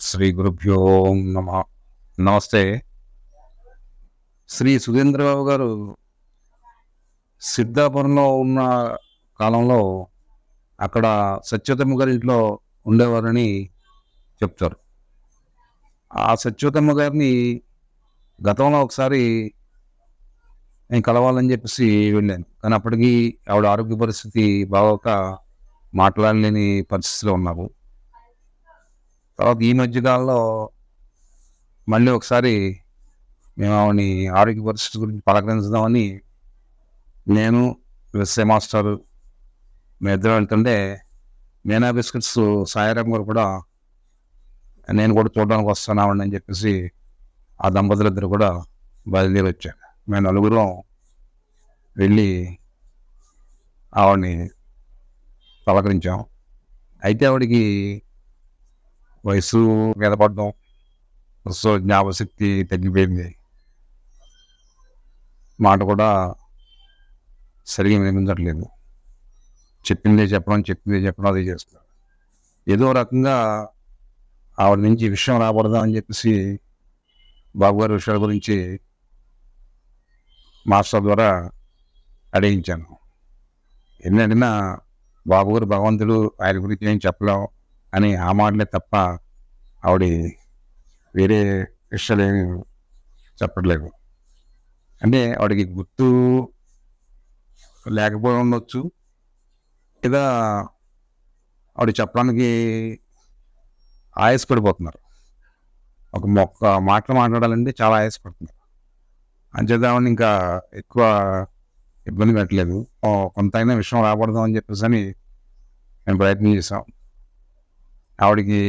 శ్రీ గురుభ్యో నమ. నమస్తే. శ్రీ సుధీంద్రబాబు గారు సిద్ధాపురంలో ఉన్న కాలంలో అక్కడ సత్యోతమ్మ గారి ఇంట్లో ఉండేవారని చెప్తారు. ఆ సత్యోతమ్మ గారిని గతంలో ఒకసారి నేను కలవాలని చెప్పేసి వెళ్ళాను. కానీ అప్పటికి ఆవిడ ఆరోగ్య పరిస్థితి బాగోక మాట్లాడలేని పరిస్థితిలో ఉన్నాము తర్వాత ఈ మధ్యకాలంలో మళ్ళీ ఒకసారి మేము ఆవిడని ఆరోగ్య పరిస్థితి గురించి పలకరించుదామని నేను ఎస్ఏ మాస్టర్ మీ ఇద్దరు వెళ్తుంటే మీనా బిస్కెట్స్ సాయిరామ్ గారు కూడా నేను కూడా చూడడానికి వస్తాను ఆవిడని అని చెప్పేసి ఆ దంపతులు ఇద్దరు కూడా బయలుదేరి వచ్చాను మేము నలుగురం వెళ్ళి ఆవిడని పలకరించాం. అయితే ఆవిడకి వయసు మీద పడడం సో జ్ఞాపశక్తి తగ్గిపోయింది. మాట కూడా సరిగా వినిపించట్లేదు. చెప్పిందే చెప్పడం చెప్పిందే చెప్పడం అదే చేస్తారు ఏదో రకంగా ఆవిడ నుంచి విషయం రాకూడదా అని చెప్పేసి బాబుగారి విషయాల గురించి మాస్టర్ ద్వారా అడిగించాను. ఎన్ని అడిగినా బాబుగారు భగవంతుడు ఆయన గురించి ఏం చెప్పలేం. అని ఆ మాటలే తప్ప ఆవిడ వేరే విషయాలు ఏమి చెప్పట్లేదు. అంటే ఆవిడకి గుర్తు లేకపోయి ఉండొచ్చు. లేదా ఆవిడ చెప్పడానికి ఆయాసపడిపోతున్నారు. ఒక మొక్క మాటలు మాట్లాడాలంటే చాలా ఆయాసపడుతున్నారు. అంచేత ఇంకా ఎక్కువ ఇబ్బంది పెట్టలేదు. కొంత అయినా విషయం రాకూడదు అని చెప్పేసి అని మేము ప్రయత్నం చేసాం ఆవిడకి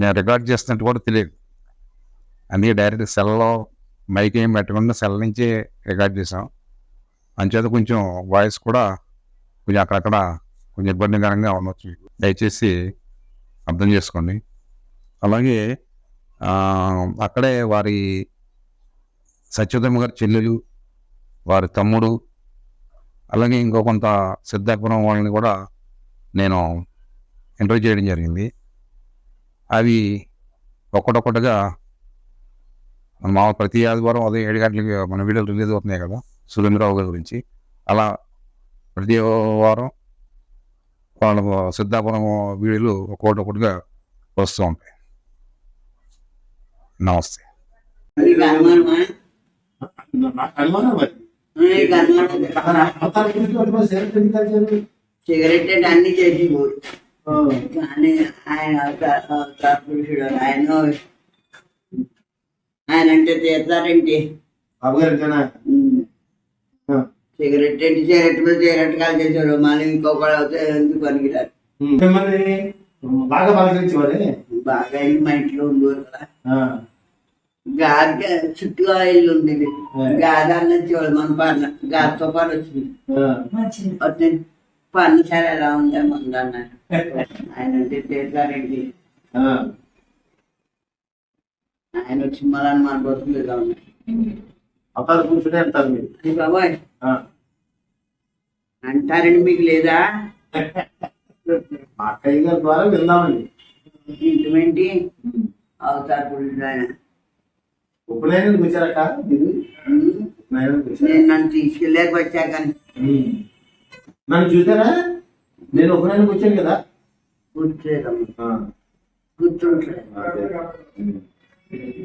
నేను రికార్డ్ చేస్తున్నట్టు కూడా తెలియదు. అందుకే డైరెక్ట్ సెల్లో మైక్ ఏం పెట్టకుండా సెల్ నుంచే రికార్డ్ చేసాం అంచేత కొంచెం వాయిస్ కూడా కొంచెం అక్కడక్కడ కొంచెం ఇబ్బందికరంగా ఉండొచ్చు. దయచేసి అర్థం చేసుకోండి. అలాగే అక్కడే వారి సత్యోదమ్మ గారి చెల్లెలు వారి తమ్ముడు అలాగే ఇంకో కొంత సిద్ధాపురం వాళ్ళని కూడా నేను ఎంటర్ చేయడం జరిగింది. అవి ఒక్కటొక్కటిగా మన మామూలు ప్రతి ఆదివారం అదే ఏడు గంటలకి మన వీడియోలు రిలీజ్ అవుతున్నాయి కదా సురేంద్రరావు గారి గురించి. అలా ప్రతి వారం వాళ్ళ సిద్ధాపురం వీడియోలు ఒక్కొక్కటి ఒకటిగా వస్తూ ఉంటాయి. నమస్తే. సిగరెట్ అన్ని చేసి కానీ ఆయన అవతార పురుషుడు. ఆయన ఆయన అంటే తీస్తారేంటి సిగరెట్ ఏంటి సిగరెట్ మీద సిగరెట్ కాల్ చేశాడు మళ్ళీ ఇంకొకళ్ళు అవుతే ఎందుకు పనికిరారు? బాగా పలకరించేవారే? బాగా ఇల్లు మా ఇంట్లో ఉండేవారు కదా. ఆ, గాదిగా చుట్టుగా ఇల్లు ఉంది గాది అన్నచ్చేవాడు మన పర్ణ గాదితో పాటు వచ్చింది. వచ్చింది. పర్ణశాల ఎలా ఉందా ముందు అన్నాడు ఆయన ఆయన వచ్చి మళ్ళీ మన బతుకులు ఇలా ఉన్నాయి అంటారు మీరు. అది బాబాయ్. అంటారండి మీకు లేదా? మా అక్కయ్య గారి ద్వారా ఇంటిమేంటి అవతార పురుషుడు ఆయన. మీరు? వచ్చారా నేను నన్ను తీసుకెళ్ళాక వచ్చా కానీ ఉమ్. నన్ను చూసారా? నేను ఉపనయనానికి వచ్చాను కదా? కూర్చోదమ్మ ఆ, కూర్చుంటారు అదే. ఉమ్.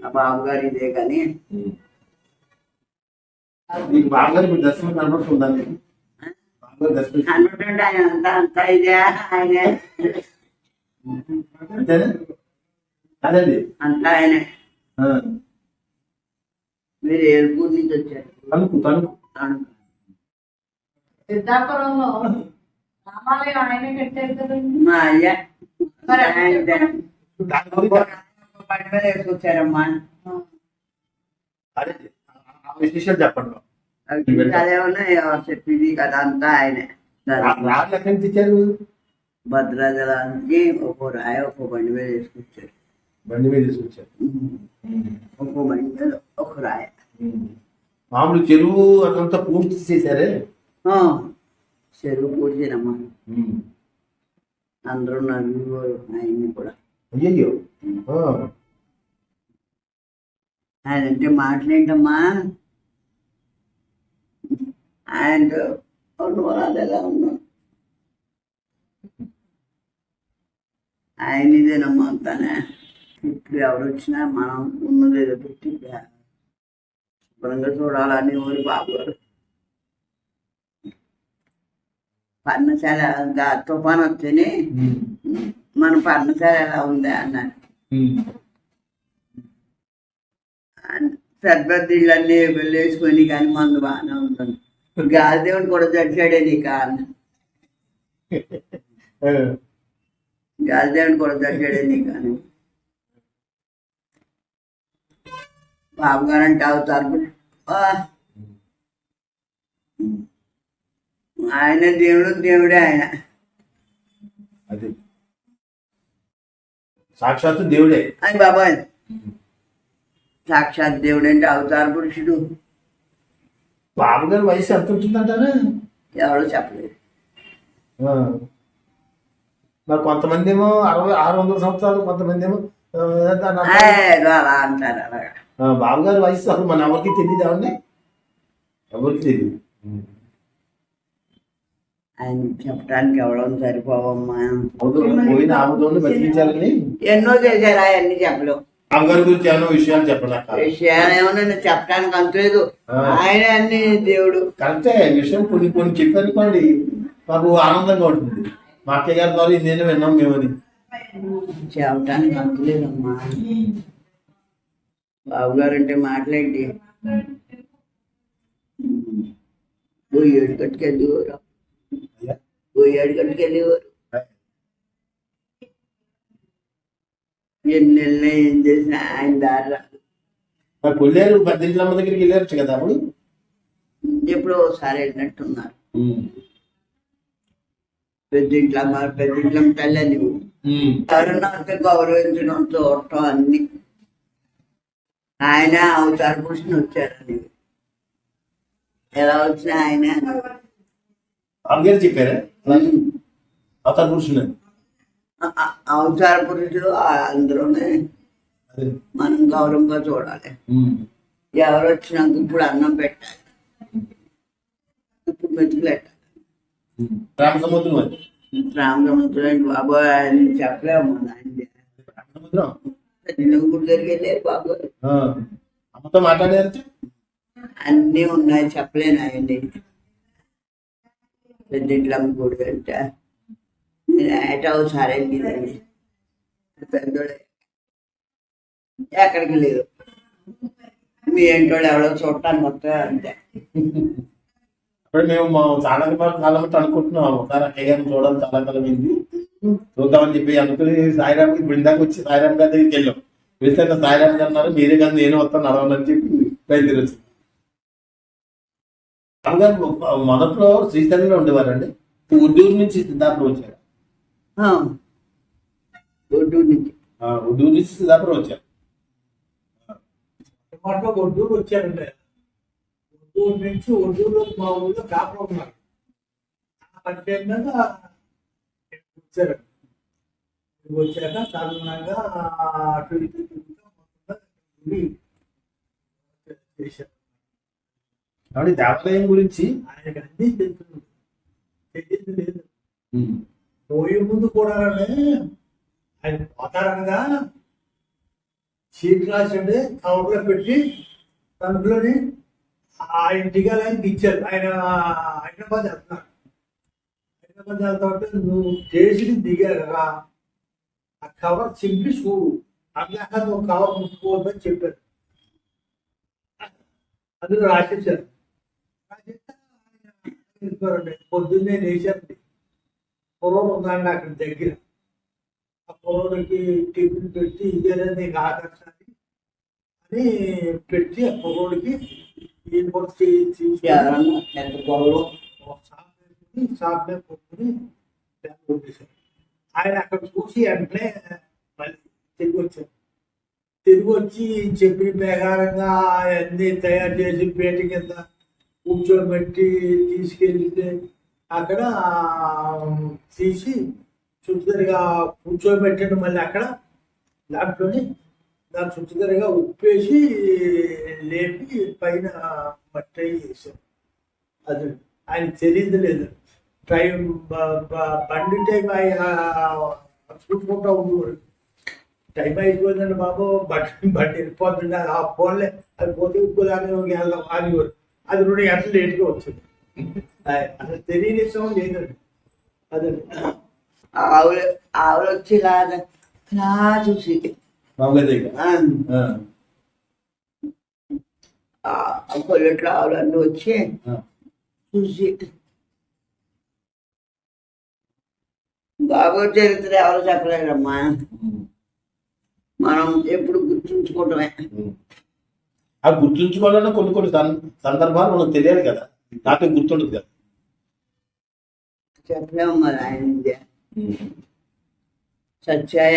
ఆ బాబు గారు ఇదే కానీ. మీ దర్శనం కనబడుతుందా అనుకుంటే ఆయన అంతా అంతా ఇదే ఆయన. అంతేనా? అదండి అంతా ఆయనే. మీరు ఏడుపూర్ నుంచి వచ్చారు. తణుకు తణుకు. అవును. సిద్ధాపురంలో రామాలయం ఆయన కట్టారు కదండి. మా అయ్య. మరి ఆయన పడి మీద వేసుకొచ్చారమ్మా. అదే ఆ విశేషాలు చెప్పండి. అవి అదేమన్నా ఎవరు చెప్పింది? కదా అంతా ఆయనే. రాళ్ళు ఎక్కడి నుంచి ఇచ్చారు భద్రాచలానికి ఒక్కో రాయి ఒక్కో బండి మీద వేసుకొచ్చారు. బండి మీద తీసుకొచ్చారు ఒక్కో బండి మీద ఒక రాయి. మామూలు చెరువు అదంతా పూర్తి చేశారే? ఆ, చెరువు పూడ్చినమ్మా అందరూ నలుగురు ఆయన్ని కూడా. అయ్యయ్యో. ఆ, ఆయన అంటే మాటలేంటమ్మా? ఆయనతో వరాలు ఎలా ఉన్నాను? ఆయన ఇదేనమ్మా అంతానే. ఇప్పుడు ఎవరు వచ్చినా మనం ఉన్నదేదో పెట్టి శుభ్రంగా చూడాలని ఊరి బాబు గారు? పర్ణశాల తుఫాన్ ఉమ్, మన పర్ణశాల ఎలా ఉంది అన్నారు. పెద్ద ఇళ్ళన్నీ వెళ్ళేసుకొని కానీ మందు బాగానే ఉంటుంది. గాలిదేవుడు కూడా చచ్చాడే అన్న ఆ, గాలిదేవుడు కూడా చచ్చాడే నీకు అని బాబు గారు అంటే అవుతారు. ఆయన దేవుడు దేవుడే ఆయన. అది. సాక్షాత్తు దేవుడే. అని బాబాయ్ సాక్షాత్ దేవుడు అంటే అవతార పురుషుడు. బాబు గారి వయసు ఎంత ఉంటుందంటారా? ఎవరో చెప్పలేదు. మరి కొంతమంది ఏమో అరవై ఆరు వందల సంవత్సరాలు కొంతమంది ఏమో అలా అంటారు అలాగా. బాబు గారి వయసు అసలు మన ఎవరికి తెలియదు ఎవరికి తెలియదు ఆయన చెప్పడానికి ఎవడం సరిపోవమ్మా. ఎన్నో చేశారు అవన్నీ చెప్పలేవు బాబు గారి గురించి ఏమో విషయాలు చెప్పండి అక్క విషయాలు ఏమన్నా చెప్పడానికి అంతలేదు. ఆయన అన్ని దేవుడు. కరెక్టే విషయం కొన్ని కొన్ని చెప్పనుకోండి మాకు ఆనందంగా ఉంటుంది. మా అక్కయ్య గారి ద్వారా నేను విన్నాం మేమని. చెప్పడానికి అంతలేదమ్మా బాబు గారు అంటే మాట్లాడి పోయేడు కట్టుకెళ్ళేవారు పోయేడు కట్టుకెళ్ళేవారు ఎన్ని నెలలు ఏం చేసినా ఆయన దారి రాదు. మరి కొల్లేరు పెద్దింట్లమ్మ దగ్గరికి వెళ్ళారు కదా అప్పుడు? ఎప్పుడో ఒకసారి వెళ్ళినట్టున్నారు. పెద్దింట్లమ్మ పెద్దింట్లమ్మ తల్లి నువ్వు గౌరవించడం చూడటం అన్ని ఆయన అవతార పురుషుని వచ్చారని. ఎలా వచ్చినా ఆయన. చెప్పారా? అవతార అ- అవతార పురుషుడు అందరూనే అదే. మనం గౌరవంగా చూడాలి. ఎవరు వచ్చినాక ఇప్పుడు అన్నం పెట్టాలి. ఇప్పుడు మెతుకులు పెట్టాలి. రామ సముద్రం అది రామగమంతుడు బాబు? ఆయన చెప్పలేము గుడి దగ్గరికి వెళ్ళారు బాబు. అమ్మతో మాట్లాడారు అన్నీ ఉన్నాయి చెప్పలేను ఆయన్ని పెద్దింట్లమ్మ గుడి అంటే. ఒకసారి వెళ్ళిందండి. పెద్దోడే. ఎక్కడికి లేదు. మీ ఏంటోడు ఎవడో చూడటానికి వస్తే అంతే అప్పుడు మేము మా చాలా కాలం అనుకుంటున్నాము అనుకుంటున్నాం. ఒకసారి అక్కయ్య చూడాలి చాలా కాలం అయింది చూద్దామని చెప్పి అనుకుని సాయిరామ్ ఇప్పుడు ఇందాక వచ్చి సాయిరామ్ గారి దగ్గరికి వెళ్ళాం. వెళ్తే సాయిరామ్ గారు అన్నారు మీరే కానీ నేను వస్తాను నడవనని చెప్పి బయలుదేరి వచ్చాం రామ్ గారు మొదట్లో శ్రీశైలంలో ఉండేవారండి. ఉద్దూరు నుంచి సిద్ధాపురం వచ్చారు. ఆ. ఒడ్డు నుంచి. ఆ, ఉద్దూరు నుంచి సిద్ధాపురం వచ్చారు. ఒడ్డూరు వచ్చారండి ఒడ్డూరు నుంచి ఒడ్డూరు మా ఊళ్ళో కాపురం ఉన్నారు. ఆ ప్రత్యేకంగా వచ్చారు. ఇక్కడికి వచ్చాక సాధారణంగా అటు ఇటు తిరుగుతూ మొత్తంగా గుడి చేశారు. కాబట్టి దేవాలయం గురించి ఆయనకి అన్నీ తెలుసు. తెలియదు లేదు. పోయే ముందు కూడా ఆయన పోతారనగా సీట్ రాసండి కవర్లో పెట్టి తణుకులోని ఆ ఇంటికి ఆయనకి ఇచ్చారు. ఆయన హైదరాబాద్ వెళ్తున్నారు. హైదరాబాద్ వెళ్తా ఉంటే నువ్వు చేసి దిగారా ఆ కవర్ చింపి చూడు. అట్లాగా నువ్వు కవర్ ముట్టుకోవద్దని చెప్పారు. అందులో రాసేసారు పొద్దున్నే లేచారండి పొలం ఉందండి అక్కడ దగ్గర ఆ పొలంకి టిఫిన్ పెట్టి ఇదేనా నీకు ఆకర్షణ అని పెట్టి ఆ పొలంకి ఈయన కూడా తీ- తీసుకొని ఎవరన్నా ఎంత గౌరవం ఒక షాప్ వేసుకుని షాప్ మీద కొట్టుకుని బ్యాగ్ కొట్టేశారు ఆయన అక్కడ చూసి వెంటనే మళ్ళీ తిరిగి వచ్చారు తిరిగి వచ్చి చెప్పిన ప్రకారంగా అన్ని తయారు చేసి పేట కింద కూర్చోబెట్టి తీసుకెళ్తే అక్కడ తీసి చుట్టుదరిగా కూర్చోబెట్టండి మళ్ళీ అక్కడ. దాంట్లోని దాని చుట్టుదరిగా ఉప్పేసి లేపి పైన మట్టి వేసాం అది ఆయన తెలియదు లేదు. టైం బండి టైం ఆయన చూసుకుంటా టైం అయిపోయిందండి బాబు. బండి బండి వెళ్ళిపోతుండే ఆ ఫోన్లే. అది పోతే ఇంకోదాన్ని వెళ్దాం అనేవారు అది రెండు గంటలు లేట్గా వచ్చింది. అది అసలు తెలియని విషయం లేదండి అదండి ఆవులు ఆవులు వచ్చి ఇలా ఇలా చూసి. కొల్లెట్లో ఆవులన్నీ వచ్చి చూసి బాబు చరిత్ర ఎవరు చెప్పలేరమ్మా. మనం ఎప్పుడు గుర్తుంచుకోవటమే. ఆ గుర్తుంచుకోవాలన్నా కొన్ని కొన్ని సందర్భాలు మనకు తెలియాలి కదా. నాకు గుర్తుండదు కదా. చెప్పలేము మరి ఆయన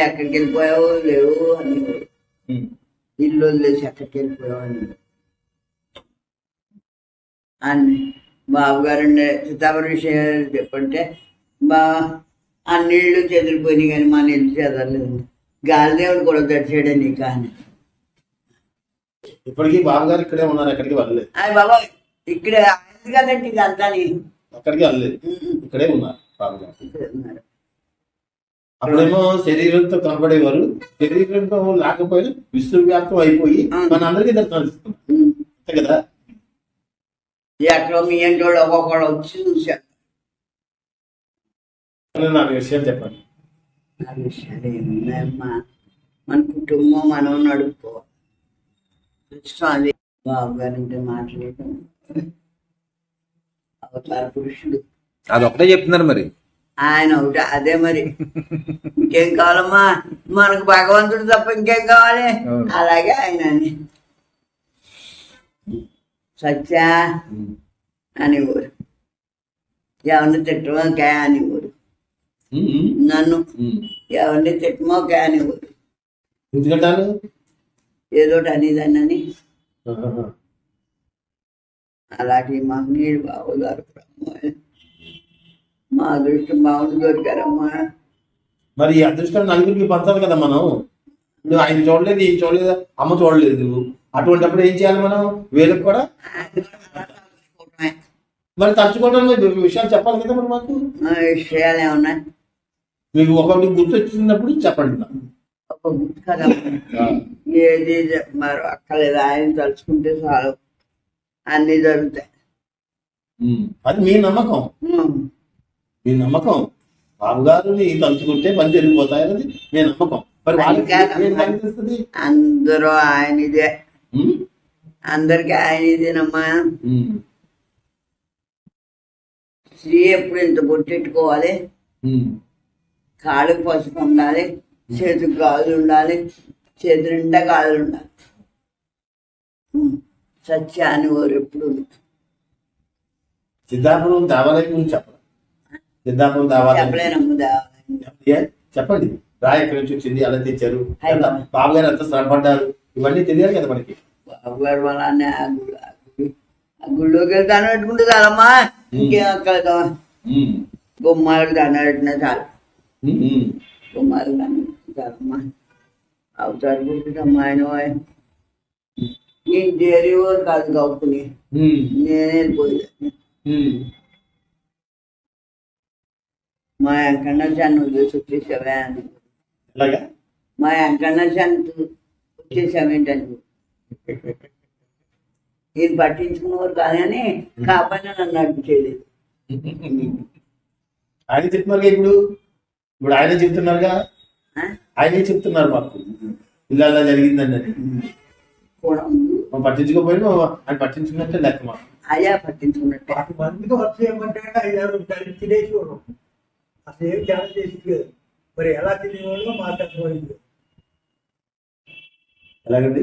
ఎక్కడికి వెళ్ళిపోయావు లేవు అని. ఇల్లు వదిలేసి ఎక్కడికి వెళ్ళిపోయావు అని అన్ని బాబు గారండి సీతాపతి విషయాలు చెప్పంటే బా అన్ని ఇళ్ళు చెదిరిపోయినాయి కానీ మన ఇల్లు చెదరలేదు. గాలిదేవుడు కూడా నీ కానీ ఇప్పటికీ బాబు గారు ఇక్కడే ఉన్నారు ఎక్కడికి వెళ్ళలేదు. అది బాబా ఇక్కడే ఆయన కదండి ఇదంతా అక్కడికి వెళ్ళలేదు. ఇక్కడే ఉన్నారు బాబు గారు అప్పుడేమో శరీరంతో కనబడేవారు. శరీరంతో లేకపోయినా విశ్వవ్యాప్తం అయిపోయి మన అందరికీ దర్శనాలు. అంతే కదా? ఎక్కడో మీ ఇంటి వాళ్ళు ఒక్కొక్కడు వచ్చి చూశారు. అని నాకు విషయం చెప్పండి. విషయాలు ఏమున్నాయమ్మా? మన కుటుంబం మనం నడుపుకోవాలి బాబు గారంటే మాట్లాడటం. అవతార పురుషుడు. అదొకటే చెప్తున్నారు మరి. ఆయన ఒకటి అదే మరి. ఇంకేం కావాలమ్మా? మనకు భగవంతుడు తప్ప ఇంకేం కావాలి. అలాగే ఆయన అని. సత్య అనేవారు ఎవరిని తిట్టమో కే అనేవారు ఉమ్, ఉమ్, నన్ను. ఎవరిని తిట్టమో కే అనేవారు ఎందుకంటారు ఏదోటి అనేదాన్ని. అలాంటి మహనీయుడు బాబు దొరకరమ్మా మా అదృష్టం బాగుంది దొరికారమ్మా. మరి ఈ అదృష్టం నలుగురికి పంచాలి కదా మనం. ఇప్పుడు ఆయన చూడలేదు ఈయన చూడలేదు అమ్మ చూడలేదు అటువంటిప్పుడు ఏం చేయాలి మనం? వీళ్ళకి కూడా. మరి తలుచుకోవడంలో విషయాలు చెప్పాలి కదా మరి మాకు? విషయాలు ఏమన్నా? మీకు ఒకటి గుర్తొచ్చినప్పుడు చెప్పండి ఏది మరి అక్కలేదు ఆయన తలుచుకుంటే చాలు. అన్నీ జరుగుతాయి. అది మీ నమ్మకం. మీ నమ్మకం. బాబు గారిని తలుచుకుంటే పని జరిగిపోతాయి అనేది మీ నమ్మకం. మరి వాళ్ళకి అది అందరూ ఆయన ఇదే? అందరికి ఆయన ఇదేనమ్మా. స్త్రీ ఎప్పుడు ఇంత బొట్టెట్టుకోవాలి. కాళ్ళకి పసుపు ఉండాలి. చేతికి గాజులు ఉండాలి చేతి నిండా గాజులు ఉండాలి. సత్యాన్ని వారు ఎప్పుడు సిద్ధాపురం దేవాలయం గురించి చెప్పండి. సిద్ధాపురం దేవాలయం? చెప్పండి. రాయి ఎక్కడి నుంచి వచ్చింది? ఎలా తెచ్చారు? బాబు గారు ఎంత శ్రమపడ్డారు ఇవన్నీ తెలియాలి కదా మనకి. బాబు గారు వాళ్ళనే గుళ్ళోకి వెళ్తే దండం పెట్టుకుంటే చాలమ్మా. ఇంకేం ఉమ్. బొమ్మలకు దండం పెట్టినా చాలు. ఉమ్. ఉమ్. చాలమ్మా అవుతారు పుట్టినమ్మా ఆయన నేను కాదు ఉమ్. నేనే వెళ్ళిపోయేదాన్ని. మా వెంకన్న చెన్ను వచ్చేసావే అని మా వెంకన్న చెన్ను వచ్చేసావేంటని ఇది పట్టించుకున్నవారు కాదు కానీ కాకపోయినా నన్ను నడిపించేది ఆయన చెప్తున్నారుగా ఇప్పుడు ఇప్పుడు ఆయన చెప్తున్నారుగా ఆయనే చెప్తున్నారు మాకు. ఇలా ఇలా జరిగిందండి అని. మనం పట్టించుకోకపోయినా ఆయన పట్టించుకున్నట్టే లెక్క మాకు. అయ్యా పట్టించుకున్నట్టే. వాటి మందికి వర్క్ చేయమంటే ఐదారు కలిసి తినేసేవాడు అసలు ఏం ధ్యానం చేసి లేదు. మరి ఎలా తినేవాళ్ళు అర్థమైంది. ఎలాగండి?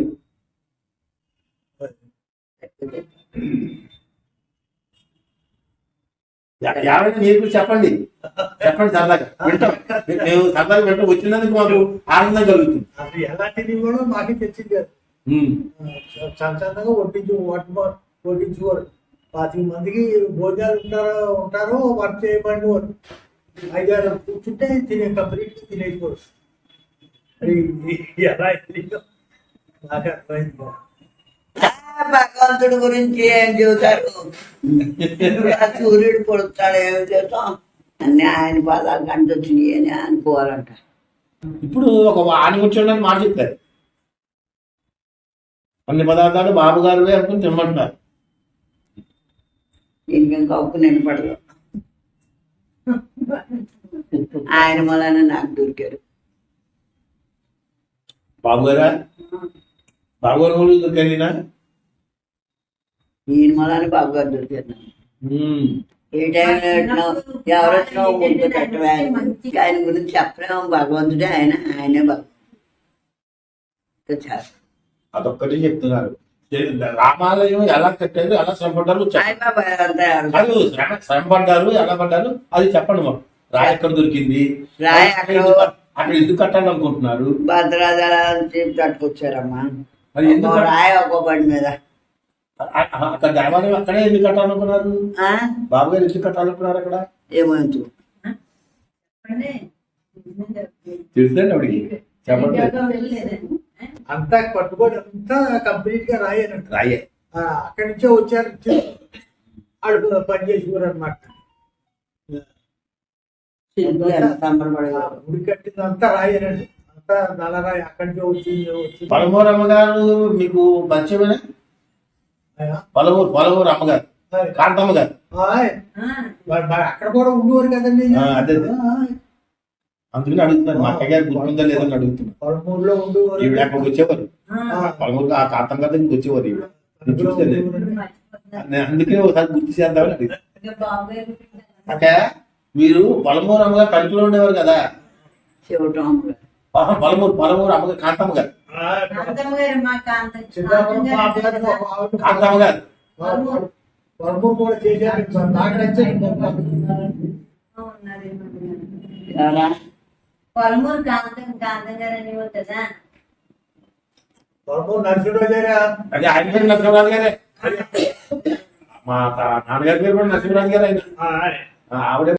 యాభై మీరు కూడా చెప్పండి. చెప్పండి సరదాగా. వింటాం. మేము సరదాగా వింటాం. వచ్చినందుకు మాకు ఆనందం కలుగుతుంది. ఎలా తినేవాళ్ళు మాకే తెచ్చింది. సంచందంగా వడ్డించు వడ్డు వడ్డించేవారు పాతిక మందికి భోజనాలు ఉంటారో ఉంటారో వర్క్ చేయబడి వారు ఐదారు కూర్చుంటే తినే కంప్లీట్ తినేసుకోవచ్చు మరి ఎలా అయిందో నాకు అర్థమైంది భగవంతుడి గురించి ఏం చెబుతారు? సూర్యుడు పొడుస్తాడు ఏం చేస్తాం? అన్ని ఆయన పాదాలు కంటొచ్చినాయి అని అనుకోవాలంట. ఇప్పుడు ఒక ఆని కూర్చోడానికి మాట చెప్తారు అన్ని పదార్థాలు బాబు గారు అనుకుని తిమ్మంటున్నారు. దీనికి ఇంకా ఉప్పు నిలబడదు ఆయన మూలన నాకు దొరికారు. బాబు గారా? బాబు గారు కూడా దొరికాయినా ఈయన మూలాన బాబు గారు. ఏ టైంలో ఎట్లా ఎవరు వచ్చినా ముందు పెట్టవే ఆయన గురించి. చెప్పలేము. భగవంతుడే ఆయన. ఆయనే భగవంతుడు చాలు అదొక్కటి చెప్తున్నారు. రామాలయం ఎలా కట్టారు ఎలా శ్రమపడ్డారు శ్రమపడ్డారు ఎలా పడ్డారు? అది చెప్పండి మాకు. రాయి ఎక్కడ దొరికింది? రాయి అక్కడ అక్కడ ఎందుకు కట్టాలి అనుకుంటున్నారు? భద్రాచలం తట్టుకొచ్చారమ్మా. ఒక్కో రాయి ఒక్కో బండి మీద. అక్కడ దేవాలయం అక్కడే ఎందుకు కట్టాలనుకున్నారు? ఆ? బాబు గారు ఎందుకు కట్టాలనుకున్నారు అక్కడ? ఏమో ఎందుకు. తెలుసండి ఆవిడకి. చెప్పండి. అంతా పట్టుబడి అంతా కంప్లీట్గా రాయనంట రాయే. అక్కడి నుంచే వచ్చారు. వాళ్ళు పని చేసేవారు అనమాట గుడి కట్టిందంతా రాయనండి. అంతా నల్లరాయి అక్కడి నుంచే వచ్చింది వచ్చింది. పలమూరు అమ్మగారు మీకు పరిచయమేనా. పలమూరు పలమూరు అమ్మగారు. కాంతమ్మ గారు అక్కడ కూడా ఉండేవారు కదండి ఆ, అదే. అందుకని అడుగుతున్నారు. మా అక్క గారు గుర్తుందా లేదని అడుగుతున్నారు. ఉండేవారు. ఈవిడ అక్కడికి వచ్చేవారు. ఆ. పలమూరు ఆ కాంతమ్మ గారి దగ్గరికి వచ్చేవారు ఈవిడ. నేను అందుకే ఒకసారి గుర్తు చేద్దామని అక్క మీరు పలమూరు అమ్మగారు తలుపులో ఉండేవారు కదా? పలమూరు పలమూరు అమ్మగారు కాంతమ్మ గారు. కాంతమ్మ గారు మా కాంత చిన్నప్పుడు మా అమ్మగారు ఒక ఆవిడ కాంతమ్మ గారు పదమూడు పదమూడు కూడా చేశారు సార్. నాకు నచ్చింది పొలమూరు కాంతం కాంతం గారు అని ఉంటుందా పదమూడు నరసింహరావు గారా అదే ఆయన పేరు నరసింహరాజు గారే మా నాన్నగారి పేరు కూడా నరసింహరాజు గారు ఆయన ఆవిడ